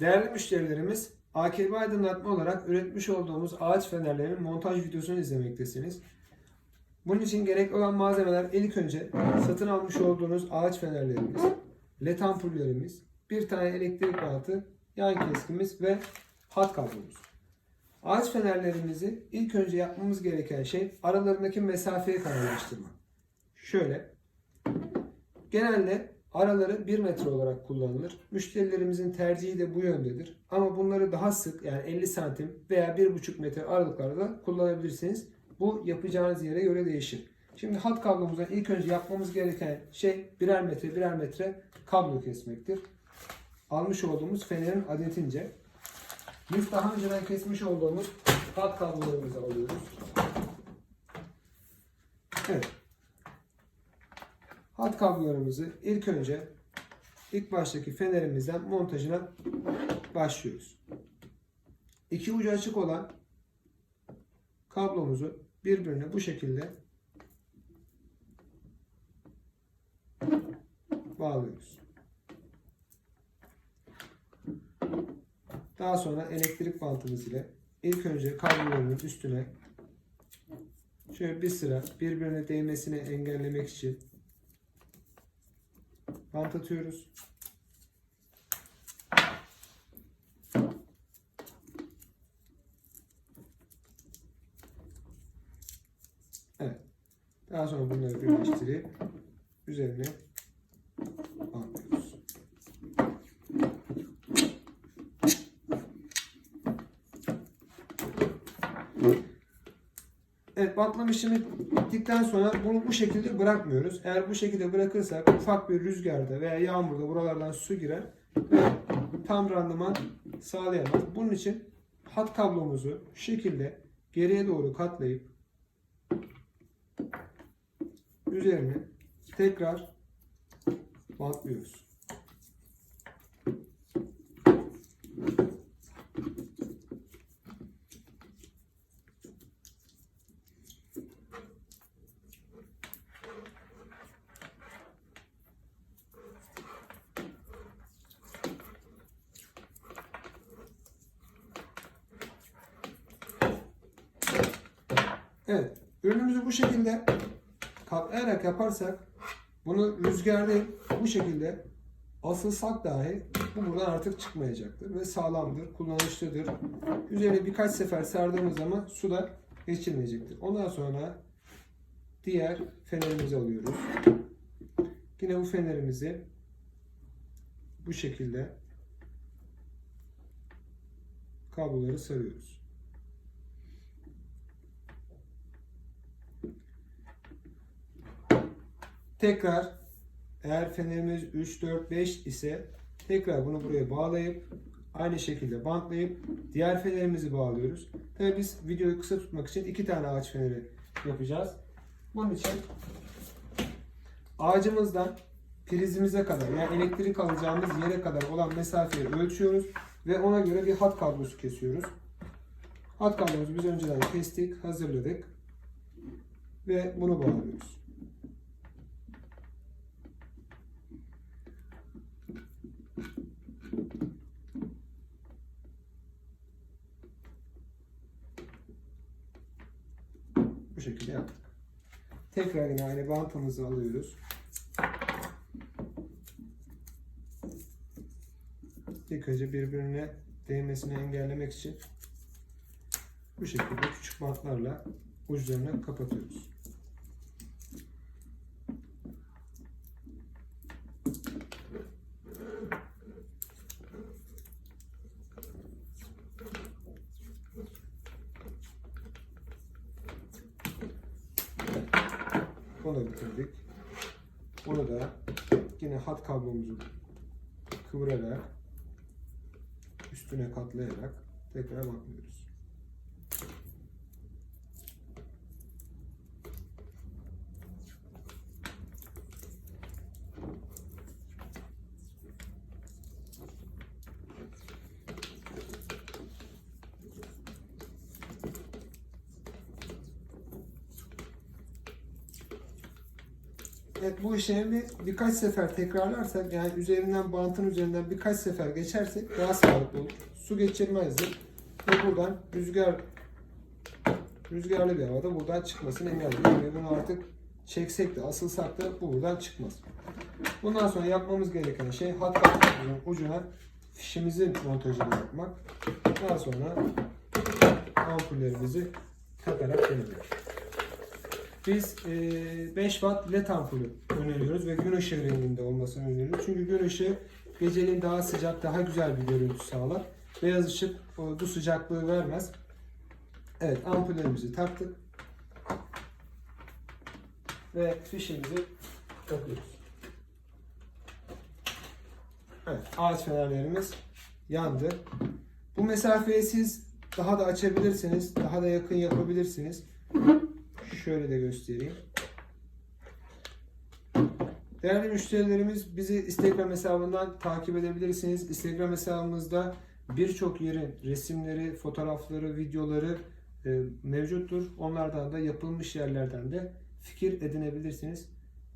Değerli müşterilerimiz, AKB aydınlatma olarak üretmiş olduğumuz ağaç fenerlerinin montaj videosunu izlemektesiniz. Bunun için gerekli olan malzemeler ilk önce satın almış olduğunuz ağaç fenerlerimiz, led ampullerimiz, bir tane elektrik bantı, yan keskimiz ve hat kablomuz. Ağaç fenerlerimizi ilk önce yapmamız gereken şey aralarındaki mesafeyi kararlaştırmak. Şöyle, genelde araları 1 metre olarak kullanılır. Müşterilerimizin tercihi de bu yöndedir. Ama bunları daha sık yani 50 santim veya 1,5 metre aralıklarda kullanabilirsiniz. Bu yapacağınız yere göre değişir. Şimdi hat kablomuzdan ilk önce yapmamız gereken şey birer metre birer metre kablo kesmektir. Almış olduğumuz fenerin adetince. Biz daha önceden kesmiş olduğumuz hat kablolarımızı alıyoruz. Evet. Hat kablolarımızı ilk önce ilk baştaki fenerimizden montajına başlıyoruz. İki ucu açık olan kablomuzu birbirine bu şekilde bağlıyoruz. Daha sonra elektrik bantımız ile ilk önce kabloların üstüne şöyle bir sıra birbirine değmesini engellemek için bant atıyoruz. Evet. Daha sonra bunları birleştirip üzerine bantlıyoruz. Evet bantlama işlemi bittikten sonra bunu bu şekilde bırakmıyoruz. Eğer bu şekilde bırakırsak ufak bir rüzgarda veya yağmurda buralardan su girer ve tam randıman sağlayamaz. Bunun için hat kablomuzu şu şekilde geriye doğru katlayıp üzerine tekrar bantlıyoruz. Evet. Ürünümüzü bu şekilde katlayarak yaparsak bunu rüzgarda bu şekilde asılsak dahi bu buradan artık çıkmayacaktır ve sağlamdır, kullanışlıdır. Üzerine birkaç sefer sardığımız zaman su da geçirmeyecektir. Ondan sonra diğer fenerimizi alıyoruz. Yine bu fenerimizi bu şekilde kabloları sarıyoruz. Tekrar eğer fenerimiz 3, 4, 5 ise tekrar bunu buraya bağlayıp aynı şekilde bantlayıp diğer fenerimizi bağlıyoruz. Tabii biz videoyu kısa tutmak için iki tane ağaç feneri yapacağız. Bunun için ağacımızdan prizimize kadar yani elektrik alacağımız yere kadar olan mesafeyi ölçüyoruz ve ona göre bir hat kablosu kesiyoruz. Hat kablomuzu biz önceden kestik, hazırladık ve bunu bağlıyoruz. Bu şekilde yaptık. Tekrar yine aynı bantımızı alıyoruz. Önce birbirine değmesini engellemek için bu şekilde küçük bantlarla uçlarını kapatıyoruz. Bunu bitirdik. Bunu da yine hat kablomuzu kıvırarak üstüne katlayarak tekrar baklıyoruz. Evet, bu işlemi birkaç sefer tekrarlarsak yani üzerinden bantın üzerinden birkaç sefer geçersek daha sağlıklı olur. Su geçirmezdir. Ve buradan rüzgar rüzgarlı bir havada buradan çıkmasını engelliyor. Ve bunu artık çeksek de asılsak da bu buradan çıkmaz. Bundan sonra yapmamız gereken şey hat kartımızın ucuna fişimizin montajını yapmak. Daha sonra ampullerimizi takarak denemek. Biz e, 5 watt led ampulü öneriyoruz ve gün ışığı renginde olmasını öneriyoruz. Çünkü gün ışığı geceliğin daha sıcak, daha güzel bir görüntü sağlar. Beyaz ışık bu sıcaklığı vermez. Evet ampullerimizi taktık. Ve fişimizi takıyoruz. Evet ağaç fenerlerimiz yandı. Bu mesafeyi siz daha da açabilirsiniz. Daha da yakın yapabilirsiniz. Şöyle de göstereyim. Değerli müşterilerimiz bizi Instagram hesabından takip edebilirsiniz. Instagram hesabımızda birçok yerin resimleri, fotoğrafları, videoları e, mevcuttur. Onlardan da yapılmış yerlerden de fikir edinebilirsiniz.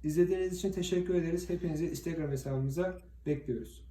İzlediğiniz için teşekkür ederiz. Hepinizi Instagram hesabımıza bekliyoruz.